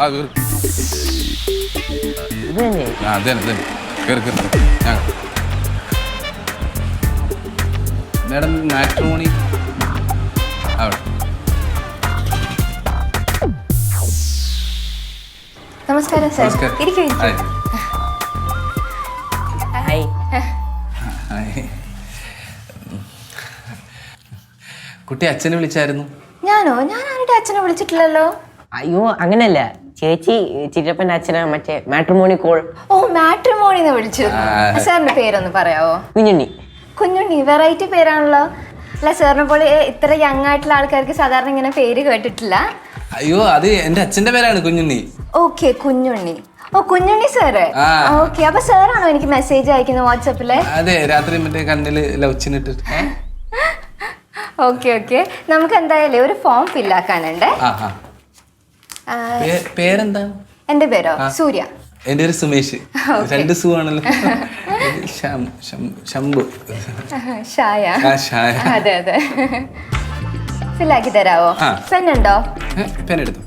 ആ ഇത് തന്നെ ആ അത് തന്നെ അത് തന്നെ കയറി കയറി ഞാൻ മാഡം മാട്രിമോണി. അവിടെ നമസ്കാരം സർ. നമസ്കാരം. ഇരിക്കൂ ഇരിക്കൂ. ഹായ്. ഹായ്. ഹായ്. കുട്ടി അച്ഛനെ വിളിച്ചായിരുന്നു. ഞാനോ? ഞാൻ ആരുടെ അച്ഛനെ വിളിച്ചിട്ടില്ലല്ലോ? അയ്യോ അങ്ങനല്ല. ചേച്ചി ചിറ്റപ്പന്റെ അച്ഛനാ മറ്റേ മാട്രിമോണി കോൾ. ഓ മാട്രിമോണിന്ന് വിളിച്ചു. ആ. സാറിന്റെ പേരൊന്ന് പറയാവോ? കുഞ്ഞുണ്ണി. കുഞ്ഞുണ്ണി വെറൈറ്റി പേരാണല്ലോ. അല്ല സാറിനെ പോലെ ഇത്ര യങ് ആയിട്ടുള്ള ആൾക്കാർക്ക് സാധാരണ ഇങ്ങനെ പേര് കേട്ടിട്ടില്ല. അയ്യോ അത് എന്റെ അച്ഛന്റെ പേരാണ് കുഞ്ഞുണ്ണി. ഓക്കെ കുഞ്ഞുണ്ണി. ഓ കുഞ്ഞുണ്ണി സാറ്. ഓക്കെ അപ്പൊ സാറാണോ എനിക്ക് മെസ്സേജ് അയക്കുന്നത് വാട്സപ്പിൽ? അതെ രാത്രി മറ്റേ കണ്ണിൽ ലവച്ചിനിട്ടിട്ട് ഓക്കെ ഓക്കെ. നമുക്ക് എന്തായാലും ഒരു ഫോം ഫില്ലാക്കാനുണ്ട് പേരെന്താ? എന്റെ പേരോ? സൂര്യ. എന്റെ പേര് സുമേഷ്. രണ്ട് സു ആണല്ലോ. ശംഭു. ഷായ. അതെ അതെ. ഫില്ലാക്കി തരാവോ. പെൻ ഉണ്ടോ പെൻ എടുത്തു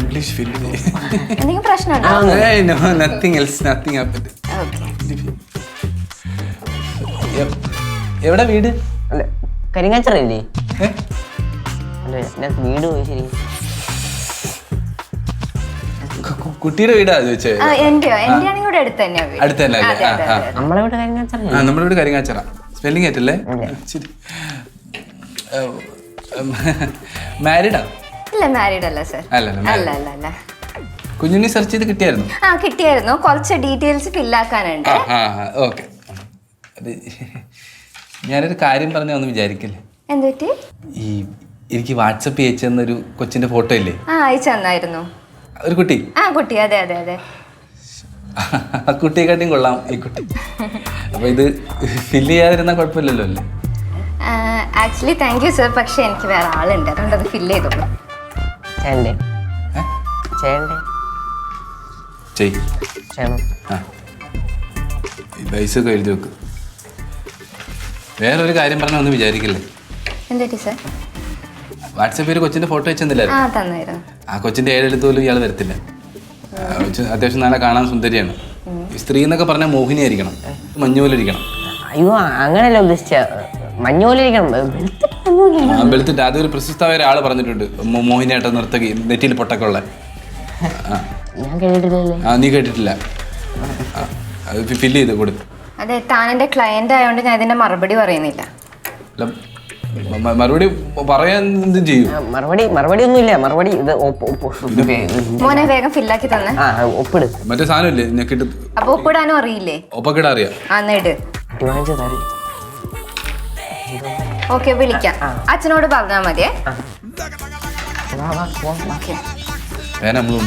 ഇംഗ്ലീഷ് ഫില്ല് എന്തെങ്കിലും പ്രശ്നമുണ്ടോ nothing else nothing happened okay എവിടെ വീട്? അല്ല കരിങ്ങാച്ചറയില്ലേ? അല്ല എന്റെ വീട് പോയി ശരി. കുട്ടിയുടെ വീടാ ചോദിച്ചേ അടുത്ത് തന്നെ. നമ്മളെ വീട് കരിങ്ങാച്ചറ നമ്മുടെ വീട് കരിങ്ങാച്ചറ. സ്പെല്ലിംഗ് ആയിട്ടല്ലേ മാരീഡാ? ഇല്ല മാരീഡ് അല്ല സർ. അല്ല അല്ല അല്ല കുഞ്ഞുണ്ണി സെർച്ച് ചെയ്ത് കിട്ടിയായിരുന്നു? ആ കിട്ടിയായിരുന്നു. കുറച്ച് ഡീറ്റെയിൽസ് ഫില്ലാക്കാനുണ്ട് ഓക്കെ. ഞാനൊരു കാര്യം പറഞ്ഞ ഒന്ന് വിചാരിക്കില്ലേ? എന്തുപറ്റി ഈ എനിക്ക് വാട്സപ്പ് അയച്ചു തന്നൊരു കൊച്ചിന്റെ ഫോട്ടോ ഇല്ലേ? ആ അയച്ചു തന്നായിരുന്നു. ഒരു കുട്ടി? ആ കുട്ടി. അതെ അതെ അതെ. ആ കുട്ടിയെക്കാട്ടിയും കൊള്ളാം ഈ കുട്ടി. അപ്പൊ ഇത് ഫില്ല് ചെയ്യാതിരുന്ന കുഴപ്പമില്ലല്ലോ അല്ലേ? ആക്ച്വലി താങ്ക് യു സർ പക്ഷെ എനിക്ക് വേറെ ആളുണ്ട്. അതുകൊണ്ട് അത് ഫില്ല് ചെയ്തോളൂ. ചേണ്ടേ? ഏ? ചേണ്ടേ? ചെയ് ചെയ്യണം ആ. ഈ പൈസ ഒക്കെ എഴുതി വെക്ക്. വേറൊരു കാര്യം പറഞ്ഞ ഒന്ന് വിചാരിക്കില്ലേ? എന്തുപറ്റി സർ? വാട്സപ്പിൽ ഒരു കൊച്ചിന്റെ ഫോട്ടോ വെച്ചെന്നില്ലായിരുന്നു. ആ തന്നായിരുന്നു. ആ കൊച്ചിന്റെ ഏഴെടുത്ത് പോലും ഇയാൾ വരത്തില്ല ആ, കൊച്ച് അത്യാവശ്യം നല്ല കാണാൻ സുന്ദരിയാണ്. ഈ സ്ത്രീ എന്നൊക്കെ പറഞ്ഞാൽ മോഹിനിയായിരിക്കണം ആയിരിക്കണം. പോലെ ഇരിക്കണം. അയ്യോ അങ്ങനെയല്ല ഉദ്ദേശിച്ച. മഞ്ഞോലിരിക്കണം വെളുത്തിട്ട് മഞ്ഞ പോലെ ഇരിക്കണം. ആ, വെളുത്തിട്ട് അതൊരു പ്രശസ്തമായ ഒരാൾ പറഞ്ഞിട്ടുണ്ട്. മോ- മോഹിനിയാട്ടം നർത്തകി നെറ്റിയിൽ പൊട്ടൊക്കെ ഉള്ള. ആ. ഞാൻ കേട്ടിട്ടില്ലല്ലേ? ആ നീ കേട്ടിട്ടില്ല. ഫില്ല് ചെയ്ത് കൊടു. അതെ താൻ എന്റെ ക്ലയന്റ് ആയതുകൊണ്ട് ഞാൻ ഇതിന്റെ മറുപടി പറയുന്നില്ല. അല്ല, മ- മ- മറുപടി പറയാൻ എന്തും ചെയ്യും. ആ, മറുപടി മറുപടി ഒന്നുമില്ല മറുപടി ഇത് ഒപ്പ് ഒപ്പ് മോനെ വേഗം ഫില്ലാക്കി തന്നെ. ആ ഒപ്പിട്. മറ്റേ സാധനമില്ലേ ഞെക്കിട്ട്. അപ്പൊ ഒപ്പിടാനും അറിയില്ലേ? ഒപ്പക്കിട അറിയാം. ആ നേട് അഡ്വാൻസ് തരും. ഓക്കെ വിളിക്കാം. അച്ഛനോട് പറഞ്ഞാ മതിയേ. വാ വാ പോ, വാ. ഓക്കെ. വേന നമ്മൾ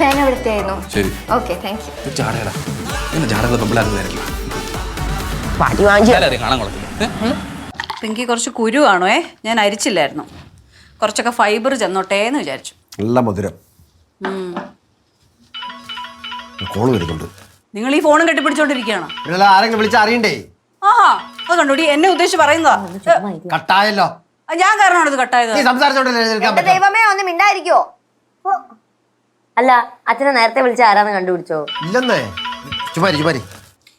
പേന എവിടുത്തെയായിരുന്നു ശരി. ഓക്കെ താങ്ക് യു ചാടയടാ എന്നെ ചാടകളെ പെമ്പിളാർക്ക് തരില്ല പാട്ടി വാങ്ങിച്ചു അറിയാം കാണാൻ കുളത്തില്ല പിങ്കി കുറച്ച് കുരു ഏ ഞാൻ അരിച്ചില്ലായിരുന്നു. കുറച്ചൊക്കെ ഫൈബർ ചെന്നോട്ടെ എന്ന് വിചാരിച്ചു. നല്ല മധുരം. ഉം. കോൾ വരുന്നുണ്ട്. നിങ്ങൾ ഈ ഫോണും കെട്ടിപ്പിടിച്ചോണ്ടിരിക്കുകയാണോ? ആരെങ്കിലും അറിയണ്ടേ? ആഹാ അത് കണ്ടോടി എന്നെ ഉദ്ദേശിച്ച് പറയുന്നതാ. കട്ടായല്ലോ. ഞാൻ കാരണമാണ് ഇത് കട്ടായത്. ദൈവമേ ഒന്ന് മിണ്ടായിരിക്കോ അല്ല അച്ഛനെ നേരത്തെ വിളിച്ച ആരാന്ന് കണ്ടുപിടിച്ചോ? ഇല്ലെന്നേ. ചുമാരി ചുമാരി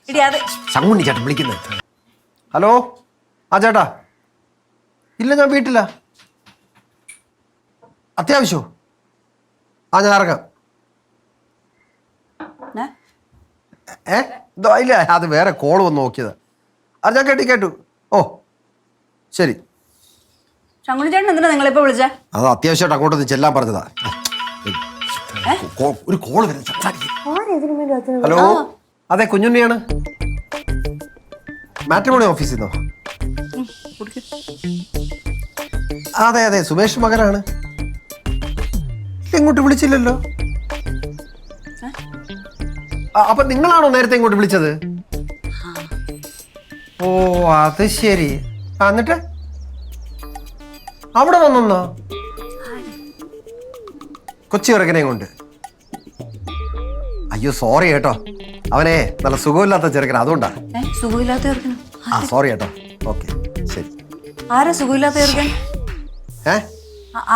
ഇടി അത് ശങ്കുണ്ണി ചേട്ടൻ വിളിക്കുന്നത്. ഹലോ? ആ ചേട്ടാ. ഇല്ല ഞാൻ വീട്ടില. അത്യാവശ്യമോ ആ ഞാൻ ഇറങ്ങാം. ഏ? ഏ? ഇതോ ഇല്ല അത് വേറെ കോൾ വന്ന് നോക്കിയത്. അത് ഞാൻ കേട്ടു കേട്ടു. ഓ ശരി. ചേട്ടൻ എന്തിനാ നിങ്ങളിപ്പോ വിളിച്ചേ? അത് അത്യാവശ്യമായിട്ട് അങ്ങോട്ടൊന്ന് ചെല്ലാൻ പറഞ്ഞതാ. കോ- ഒരു കോൾ വരുന്നത് ഹലോ? അതെ കുഞ്ഞുണ്ണിയാണ്. മാട്രിമോണി ഓഫീസിൽ നിന്നോ? അതെ അതെ സുമേഷ് മകനാണ്. ഇങ്ങോട്ട് വിളിച്ചില്ലല്ലോ? അപ്പൊ നിങ്ങളാണോ നേരത്തെ ഇങ്ങോട്ട് വിളിച്ചത്? ഓ അത് ശരി. എന്നിട്ട്? അവിടെ വന്നോ കൊച്ചു ചെറുക്കനെയും കൊണ്ട്. അയ്യോ സോറി കേട്ടോ. അവനെ നല്ല സുഖമില്ലാത്ത ചെറുക്കൻ അതുകൊണ്ടാ. സുഖമില്ലാത്ത? ആ സോറി കേട്ടോ ഓക്കെ ശരി. ആരാ സുഖമില്ലാത്ത ഏ?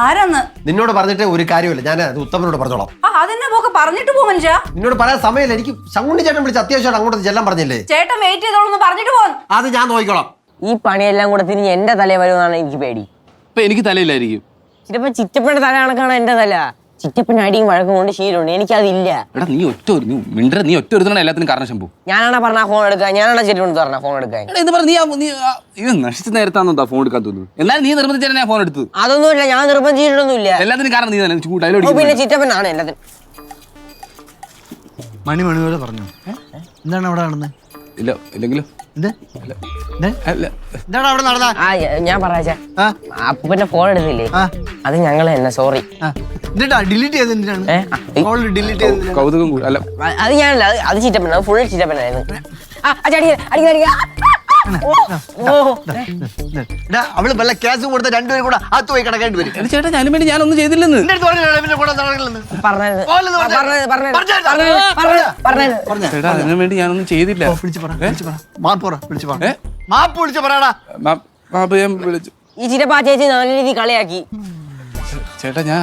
ആരാന്ന്? നിന്നോട് പറഞ്ഞിട്ട് ഒരു കാര്യമില്ല. ഞാൻ അത് ഉത്തമനോട് പറഞ്ഞോളാം. ആ അതെന്നെ പോക്ക്? പറഞ്ഞിട്ട് പോ മനുഷ്യ. നിന്നോട് പറയാൻ സമയമില്ല. എനിക്ക് ശങ്കുണ്ണി ചേട്ടൻ വിളിച്ച് അത്യാവശ്യമായിട്ട് അങ്ങോട്ട് ചെല്ലാൻ പറഞ്ഞില്ലേ? ചേട്ടൻ വെയിറ്റ് ചെയ്തോളൂ പറഞ്ഞിട്ട് പോന്ന് അത് ഞാൻ നോക്കിക്കോളാം. ഈ പണിയെല്ലാം കൂടെ തിരിഞ്ഞ് എന്റെ തലയിൽ വരുമെന്നാണ് എനിക്ക് പേടി. ഇപ്പൊ എനിക്ക് തലയില്ലായിരിക്കും. ചിലപ്പോ ചിറ്റപ്പന്റെ തല കണക്കാണ് എന്റെ തല. ചിറ്റപ്പൻ അടിയും വഴക്കം കൊണ്ട് ശീലമുണ്ട്. എനിക്കതില്ല. എടാ നീ ഒറ്റ ഒരു നീ മിണ്ടര നീ ഒറ്റ ഒരുത്തനാണ് എല്ലാത്തിനും കാരണം ശമ്പു ഞാനാണ് പറഞ്ഞ ഫോൺ എടുക്കാൻ? ഞാനാണ് ചിറ്റപ്പൻ പറഞ്ഞ ഫോൺ എടുക്കാൻ? എടാ പറഞ്ഞ നീ ആ- നീ ആ- ഇത് നശിച്ച നേരത്താന്നോ ഫോൺ എടുക്കാൻ തോന്നുന്നു എന്നാലും നീ നിർബന്ധിച്ചാൽ ഞാൻ ഫോൺ എടുത്തു അതൊന്നുമില്ല ഞാൻ നിർബന്ധിച്ചിട്ടൊന്നുമില്ല. എല്ലാത്തിനും കാരണം നീ തന്നെ. ഓ, പിന്നെ ചിറ്റപ്പനാണ് എല്ലാത്തിനും. മണി മണി പോലെ പറഞ്ഞു. എന്താണ് അവിടെ നടന്നത് ഇല്ല ഇല്ലെങ്കിലും? എന്ത്? എന്ത്? അല്ല. എന്താണ് അവിടെ നടന്ന? ആ ഞ- ഞാൻ പറയാച്ചാ അപ്പൂപ്പന്റെ ഫോൺ എടുത്തില്ലേ? ആ. അത് ഞങ്ങൾ തന്നെ സോറി ഡിലീറ്റ് ചെയ്ത് എന്തിനാണ്? ഏ? കോൾ ഡിലീറ്റ് ചെയ്ത് എന്തിനാണ്? കൗതുകം കൂടി അല്ല. അത് ഞാനല്ല അത് അത് ചിറ്റപ്പൻ അത് ഫുൾ ചിറ്റപ്പനായിരുന്നു ആ, ആ, ചാടി, അടിക്ക്, അടിക്ക്. ഓ, ഓ. എടാ, അവൾ വല്ല കേസും കൊടുത്ത രണ്ടുപേരും കൂടെ അകത്ത് പോയി കിടക്കേണ്ടി വരും. എടാ ചേട്ടാ ഞാനും വേണ്ടി ഞാനൊന്നും ചെയ്തില്ലെന്ന്. ചേട്ടാ അതിനു ഞാനൊന്നും ചെയ്തില്ല. വിളിച്ച് മാപ്പ് പറയടാ. മാപ്പ് ഞാൻ ഈ ചേച്ചി നല്ല കളിയാക്കി. ചേട്ടാ ഞാൻ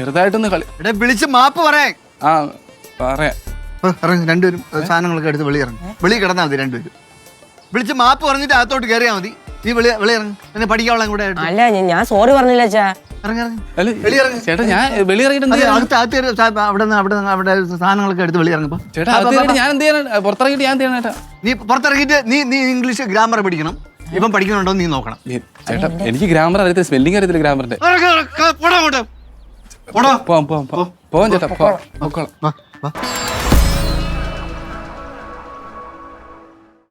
ചെറുതായിട്ടൊന്ന് കളി എടാ വിളിച്ച് മാപ്പ് പറയാൻ ആ പറയാം. ഇറങ്ങി രണ്ടുപേരും ഏ, സാധനങ്ങളൊക്കെ എടുത്ത് വെളി ഇറങ്ങും. വെളി കിടന്നാൽ മതി രണ്ടുപേരും. വിളിച്ച് മാപ്പ് പറഞ്ഞിട്ട് അകത്തോട്ട് കയറിയാൽ മതി. നീ വെളി വെളി ഇറങ്ങും. എന്നെ പഠിക്കാനുള്ള കൂടെ അല്ല ഞാൻ- ഞാൻ സോറി പറഞ്ഞില്ല അച്ഛാ. ഇറങ്ങി ഇറങ്ങി. അല്ല വെളിയിറങ്ങ്. ചേട്ടാ ഞാൻ വെളിയിറങ്ങിയിട്ട് എന്ത് അതെ, ചെയ്യാനാ? അകത്ത് അകത്ത് കയറി സാ- അവിടെ നിന്ന് അവിടെ നിന്ന് അവിടെ സാധനങ്ങളൊക്കെ എടുത്ത് വെളി ചേട്ടാ അത് കഴിഞ്ഞിട്ട് ഞാൻ എന്ത് ചെയ്യാനാ പുറത്തിറങ്ങിയിട്ട് ഞാൻ എന്ത് ചെയ്യാനാ ചേട്ടാ? നീ പുറത്തിറങ്ങിയിട്ട് നീ നീ ഇംഗ്ലീഷ് ഗ്രാമർ പഠിക്കണം. ഇപ്പം പഠിക്കുന്നുണ്ടോ എന്ന് നീ നോക്കണം. ഏ, ചേട്ടാ എനിക്ക് ഗ്രാമർ അറിയത്തില്ല സ്പെല്ലിംഗ് അറിയത്തില്ല ഗ്രാമറിന്റെ. ഇറങ്ങ്, ഇറങ്ങ്, പോടാ അങ്ങോട്ട്. പോടാ. പോവാം പോവാം പോവാം ചേട്ടാ പോവാം പോക്കോളാം.